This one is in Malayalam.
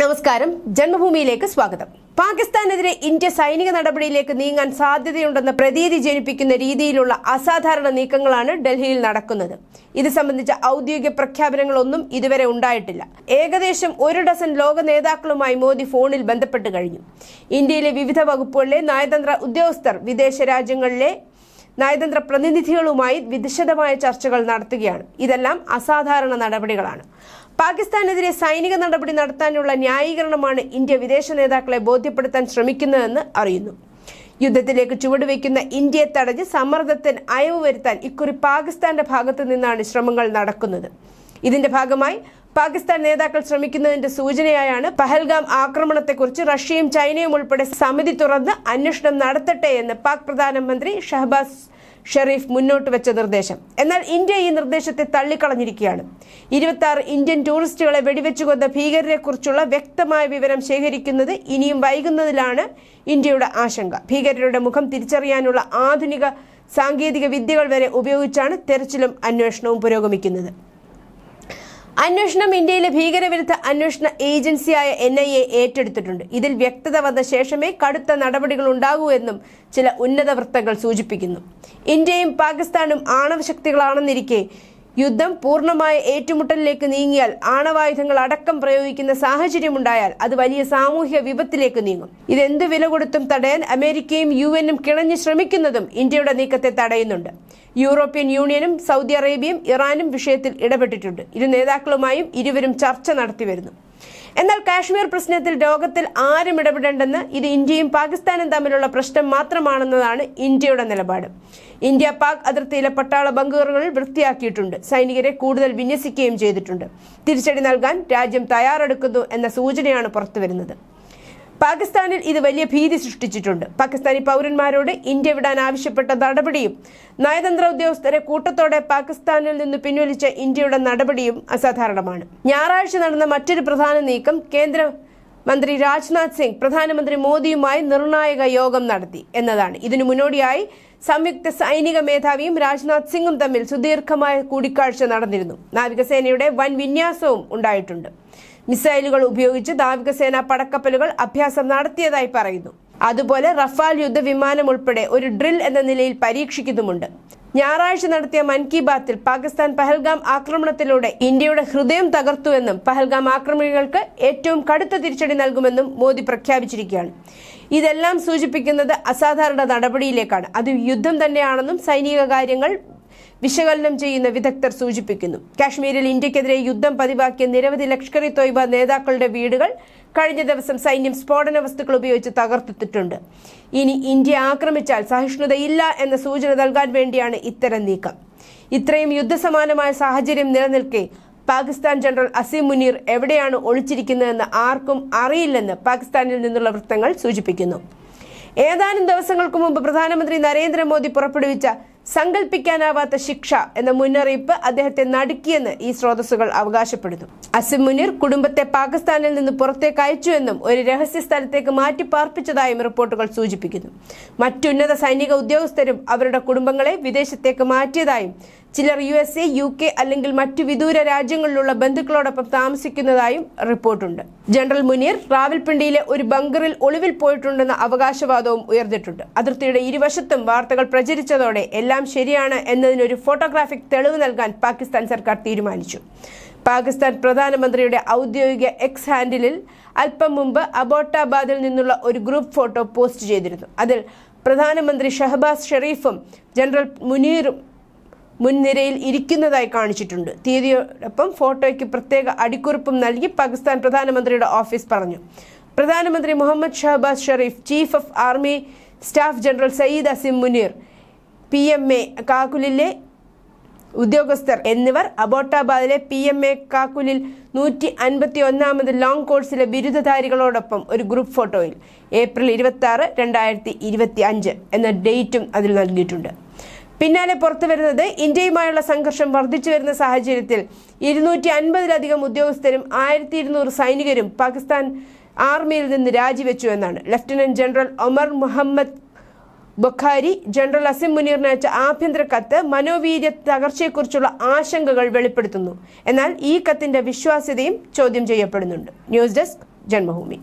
നമസ്കാരം. ജന്മഭൂമിയിലേക്ക് സ്വാഗതം. പാകിസ്ഥാനെതിരെ ഇന്ത്യ സൈനിക നടപടിയിലേക്ക് നീങ്ങാൻ സാധ്യതയുണ്ടെന്ന പ്രതീതി ജനിപ്പിക്കുന്ന രീതിയിലുള്ള അസാധാരണ നീക്കങ്ങളാണ് ഡൽഹിയിൽ നടക്കുന്നത്. ഇത് സംബന്ധിച്ച ഔദ്യോഗിക പ്രഖ്യാപനങ്ങളൊന്നും ഇതുവരെ ഉണ്ടായിട്ടില്ല. ഏകദേശം ഒരു ഡസൻ ലോക നേതാക്കളുമായി മോദി ഫോണിൽ ബന്ധപ്പെട്ട് കഴിഞ്ഞു. ഇന്ത്യയിലെ വിവിധ വകുപ്പുകളിലെ നയതന്ത്ര ഉദ്യോഗസ്ഥർ വിദേശ രാജ്യങ്ങളിലെ നയതന്ത്ര പ്രതിനിധികളുമായി വിശദമായ ചർച്ചകൾ നടത്തുകയാണ്. ഇതെല്ലാം അസാധാരണ നടപടികളാണ്. പാകിസ്ഥാനെതിരെ സൈനിക നടപടി നടത്താനുള്ള ന്യായീകരണമാണ് ഇന്ത്യ വിദേശ നേതാക്കളെ ബോധ്യപ്പെടുത്താൻ ശ്രമിക്കുന്നതെന്ന് അറിയുന്നു. യുദ്ധത്തിലേക്ക് ചുവടുവെക്കുന്ന ഇന്ത്യയെ തടഞ്ഞ് സമ്മർദ്ദത്തിന് അയവ് വരുത്താൻ ഇക്കുറി പാകിസ്ഥാന്റെ ഭാഗത്തു നിന്നാണ് ശ്രമങ്ങൾ നടക്കുന്നത്. ഇതിന്റെ ഭാഗമായി പാകിസ്ഥാൻ നേതാക്കൾ ശ്രമിക്കുന്നതിന്റെ സൂചനയായാണ് പഹൽഗാം ആക്രമണത്തെക്കുറിച്ച് റഷ്യയും ചൈനയും ഉൾപ്പെടെ സമിതി തുറന്ന് അന്വേഷണം നടത്തട്ടെ എന്ന് പാക് പ്രധാനമന്ത്രി ഷഹബാസ് ഷെറീഫ് മുന്നോട്ട് വെച്ച നിർദ്ദേശം. എന്നാൽ ഇന്ത്യ ഈ നിർദ്ദേശത്തെ തള്ളിക്കളഞ്ഞിരിക്കുകയാണ്. ഇരുപത്തി ഇന്ത്യൻ ടൂറിസ്റ്റുകളെ വെടിവെച്ചു കൊന്ന ഭീകരരെക്കുറിച്ചുള്ള വ്യക്തമായ വിവരം ശേഖരിക്കുന്നത് ഇനിയും വൈകുന്നതിലാണ് ഇന്ത്യയുടെ ആശങ്ക. ഭീകരരുടെ മുഖം തിരിച്ചറിയാനുള്ള ആധുനിക സാങ്കേതിക വിദ്യകൾ വരെ ഉപയോഗിച്ചാണ് തെരച്ചിലും അന്വേഷണവും പുരോഗമിക്കുന്നത്. അന്വേഷണം ഇന്ത്യയിലെ ഭീകരവിരുദ്ധ അന്വേഷണ ഏജൻസിയായ എൻ ഐ എ ഏറ്റെടുത്തിട്ടുണ്ട്. ഇതിൽ വ്യക്തത വന്ന ശേഷമേ കടുത്ത നടപടികൾ ഉണ്ടാകൂ എന്നും ചില ഉന്നത വൃത്തങ്ങൾ സൂചിപ്പിക്കുന്നു. ഇന്ത്യയും പാകിസ്ഥാനും ആണവശക്തികളാണെന്നിരിക്കെ യുദ്ധം പൂർണമായ ഏറ്റുമുട്ടലിലേക്ക് നീങ്ങിയാൽ ആണവായുധങ്ങൾ അടക്കം പ്രയോഗിക്കുന്ന സാഹചര്യമുണ്ടായാൽ അത് വലിയ സാമൂഹ്യ വിപത്തിലേക്ക് നീങ്ങും. ഇതെന്ത് വില കൊടുത്തും തടയാൻ അമേരിക്കയും യു എനും കിണഞ്ഞ് ശ്രമിക്കുന്നതും ഇന്ത്യയുടെ നീക്കത്തെ തടയുന്നുണ്ട്. യൂറോപ്യൻ യൂണിയനും സൗദി അറേബ്യയും ഇറാനും വിഷയത്തിൽ ഇടപെട്ടിട്ടുണ്ട്. ഇരു നേതാക്കളുമായും ഇരുവരും ചർച്ച നടത്തിവരുന്നു. എന്നാൽ കാശ്മീർ പ്രശ്നത്തിൽ ലോകത്തിൽ ആരും ഇടപെടേണ്ടെന്ന് ഇത് ഇന്ത്യയും പാകിസ്ഥാനും തമ്മിലുള്ള പ്രശ്നം മാത്രമാണെന്നതാണ് ഇന്ത്യയുടെ നിലപാട്. ഇന്ത്യ പാക് അതിർത്തിയിലെ പട്ടാള ബങ്കറുകൾ വൃത്തിയാക്കിയിട്ടുണ്ട്. സൈനികരെ കൂടുതൽ വിന്യസിക്കുകയും ചെയ്തിട്ടുണ്ട്. തിരിച്ചടി നൽകാൻ രാജ്യം തയ്യാറെടുക്കുന്നു എന്ന സൂചനയാണ് പുറത്തുവരുന്നത്. പാകിസ്ഥാനിൽ ഇത് വലിയ ഭീതി സൃഷ്ടിച്ചിട്ടുണ്ട്. പാകിസ്ഥാനി പൗരന്മാരോട് ഇന്ത്യ വിടാൻ ആവശ്യപ്പെട്ട നടപടിയും നയതന്ത്ര ഉദ്യോഗസ്ഥരെ കൂട്ടത്തോടെ പാകിസ്ഥാനിൽ നിന്ന് പിൻവലിച്ച ഇന്ത്യയുടെ നടപടിയും അസാധാരണമാണ്. ഞായറാഴ്ച നടന്ന മറ്റൊരു പ്രധാന നീക്കം കേന്ദ്ര മന്ത്രി രാജ്നാഥ് സിംഗ് പ്രധാനമന്ത്രി മോദിയുമായി നിർണായക യോഗം നടത്തി എന്നതാണ്. ഇതിനു മുന്നോടിയായി സംയുക്ത സൈനിക മേധാവിയും രാജ്നാഥ് സിംഗും തമ്മിൽ സുദീർഘമായ കൂടിക്കാഴ്ച നടന്നിരുന്നു. നാവികസേനയുടെ വൻ വിന്യാസവും ഉണ്ടായിട്ടുണ്ട്. മിസൈലുകൾ ഉപയോഗിച്ച് നാവികസേന പടക്കപ്പലുകൾ അഭ്യാസം നടത്തിയതായി പറയുന്നു. അതുപോലെ റഫാൽ യുദ്ധവിമാനം ഉൾപ്പെടെ ഒരു ഡ്രിൽ എന്ന നിലയിൽ പരീക്ഷിക്കുന്നുമുണ്ട്. ഞായറാഴ്ച നടത്തിയ മൻ കി ബാത്തിൽ പാകിസ്ഥാൻ പഹൽഗാം ആക്രമണത്തിലൂടെ ഇന്ത്യയുടെ ഹൃദയം തകർത്തുവെന്നും പഹൽഗാം ആക്രമികൾക്ക് ഏറ്റവും കടുത്ത തിരിച്ചടി നൽകുമെന്നും മോദി പ്രഖ്യാപിച്ചിരിക്കുകയാണ്. ഇതെല്ലാം സൂചിപ്പിക്കുന്നത് അസാധാരണ നടപടിയിലേക്കാണ്. അത് യുദ്ധം തന്നെയാണെന്നും സൈനിക കാര്യങ്ങൾ വിശകലനം ചെയ്യുന്ന വിദഗ്ധർ സൂചിപ്പിക്കുന്നു. കാശ്മീരിൽ ഇന്ത്യക്കെതിരെ യുദ്ധം പതിവാക്കിയ നിരവധി ലഷ്കർ ഇ തോയ്ബ നേതാക്കളുടെ വീടുകൾ കഴിഞ്ഞ ദിവസം സൈന്യം സ്ഫോടന വസ്തുക്കൾ ഉപയോഗിച്ച് തകർത്തിട്ടുണ്ട് ഇനി ഇന്ത്യ ആക്രമിച്ചാൽ സഹിഷ്ണുതയില്ല എന്ന സൂചന നൽകാൻ വേണ്ടിയാണ് ഇത്തരം നീക്കം. ഇത്രയും യുദ്ധസമാനമായ സാഹചര്യം നിലനിൽക്കെ പാകിസ്ഥാൻ ജനറൽ അസീം മുനീർ എവിടെയാണ് ഒളിച്ചിരിക്കുന്നതെന്ന് ആർക്കും അറിയില്ലെന്ന് പാകിസ്ഥാനിൽ നിന്നുള്ള വൃത്തങ്ങൾ സൂചിപ്പിക്കുന്നു. ഏതാനും ദിവസങ്ങൾക്ക് മുമ്പ് പ്രധാനമന്ത്രി നരേന്ദ്രമോദി പുറപ്പെടുവിച്ച സങ്കല്പിക്കാനാവാത്ത ശിക്ഷ എന്ന മുന്നറിയിപ്പ് അദ്ദേഹത്തെ നടുക്കിയെന്ന് ഈ സ്രോതസ്സുകൾ അവകാശപ്പെടുന്നു. അസിം മുനിർ കുടുംബത്തെ പാകിസ്ഥാനിൽ നിന്ന് പുറത്തേക്ക് അയച്ചുവെന്നും ഒരു രഹസ്യ സ്ഥലത്തേക്ക് മാറ്റി പാർപ്പിച്ചതായും റിപ്പോർട്ടുകൾ സൂചിപ്പിക്കുന്നു. മറ്റുന്നത സൈനിക ഉദ്യോഗസ്ഥരും അവരുടെ കുടുംബങ്ങളെ വിദേശത്തേക്ക് മാറ്റിയതായും ചിലർ U S A U K അല്ലെങ്കിൽ മറ്റു വിദൂര രാജ്യങ്ങളിലുള്ള ബന്ധുക്കളോടൊപ്പം താമസിക്കുന്നതായും റിപ്പോർട്ടുണ്ട്. ജനറൽ മുനീർ റാവൽപിണ്ടിയിലെ ഒരു ബങ്കറിൽ ഒളിവിൽ പോയിട്ടുണ്ടെന്ന അവകാശവാദവും ഉയർന്നിട്ടുണ്ട്. അതിർത്തിയുടെ ഇരുവശത്തും വാർത്തകൾ പ്രചരിച്ചതോടെ എല്ലാം ശരിയാണ് എന്നതിനൊരു ഫോട്ടോഗ്രാഫിക് തെളിവ് നൽകാൻ പാകിസ്ഥാൻ സർക്കാർ തീരുമാനിച്ചു. പാകിസ്ഥാൻ പ്രധാനമന്ത്രിയുടെ ഔദ്യോഗിക എക്സ് ഹാൻഡിലിൽ അല്പം മുമ്പ് അബോട്ടാബാദിൽ നിന്നുള്ള ഒരു ഗ്രൂപ്പ് ഫോട്ടോ പോസ്റ്റ് ചെയ്തിരുന്നു. അതിൽ പ്രധാനമന്ത്രി ഷഹബാസ് ഷെറീഫും ജനറൽ മുനീറും മുൻനിരയിൽ ഇരിക്കുന്നതായി കാണിച്ചിട്ടുണ്ട്. തീയതിയോടൊപ്പം ഫോട്ടോയ്ക്ക് പ്രത്യേക അടിക്കുറിപ്പും നൽകി പാകിസ്ഥാൻ പ്രധാനമന്ത്രിയുടെ ഓഫീസ് പറഞ്ഞു. പ്രധാനമന്ത്രി Muhammad Shahbaz Sharif chief of army staff general Syed Asim Munir P M A കാക്കുലിലെ ഉദ്യോഗസ്ഥർ എന്നിവർ അബോട്ടാബാദിലെ പി എം എ കാക്കുലിൽ നൂറ്റി അൻപത്തി ഒന്നാമത് ലോങ് കോഴ്സിലെ ബിരുദധാരികളോടൊപ്പം ഒരു ഗ്രൂപ്പ് ഫോട്ടോയിൽ. ഏപ്രിൽ ഇരുപത്തി ആറ് രണ്ടായിരത്തി ഇരുപത്തി അഞ്ച് എന്ന ഡേറ്റും അതിൽ നൽകിയിട്ടുണ്ട്. പിന്നാലെ പുറത്തു വരുന്നത് ഇന്ത്യയുമായുള്ള സംഘർഷം വർദ്ധിച്ചു വരുന്ന സാഹചര്യത്തിൽ ഇരുന്നൂറ്റി അൻപതിലധികം ഉദ്യോഗസ്ഥരും ആയിരത്തി ഇരുന്നൂറ് സൈനികരും പാകിസ്ഥാൻ ആർമിയിൽ നിന്ന് രാജിവെച്ചു എന്നാണ്. Lieutenant general Omar Muhammad Bokhari general Asim മുനീറിന് അയച്ച ആഭ്യന്തര കത്ത് മനോവീര്യ തകർച്ചയെക്കുറിച്ചുള്ള ആശങ്കകൾ വെളിപ്പെടുത്തുന്നു. എന്നാൽ ഈ കത്തിന്റെ വിശ്വാസ്യതയും ചോദ്യം ചെയ്യപ്പെടുന്നുണ്ട്. News desk Janmabhumi.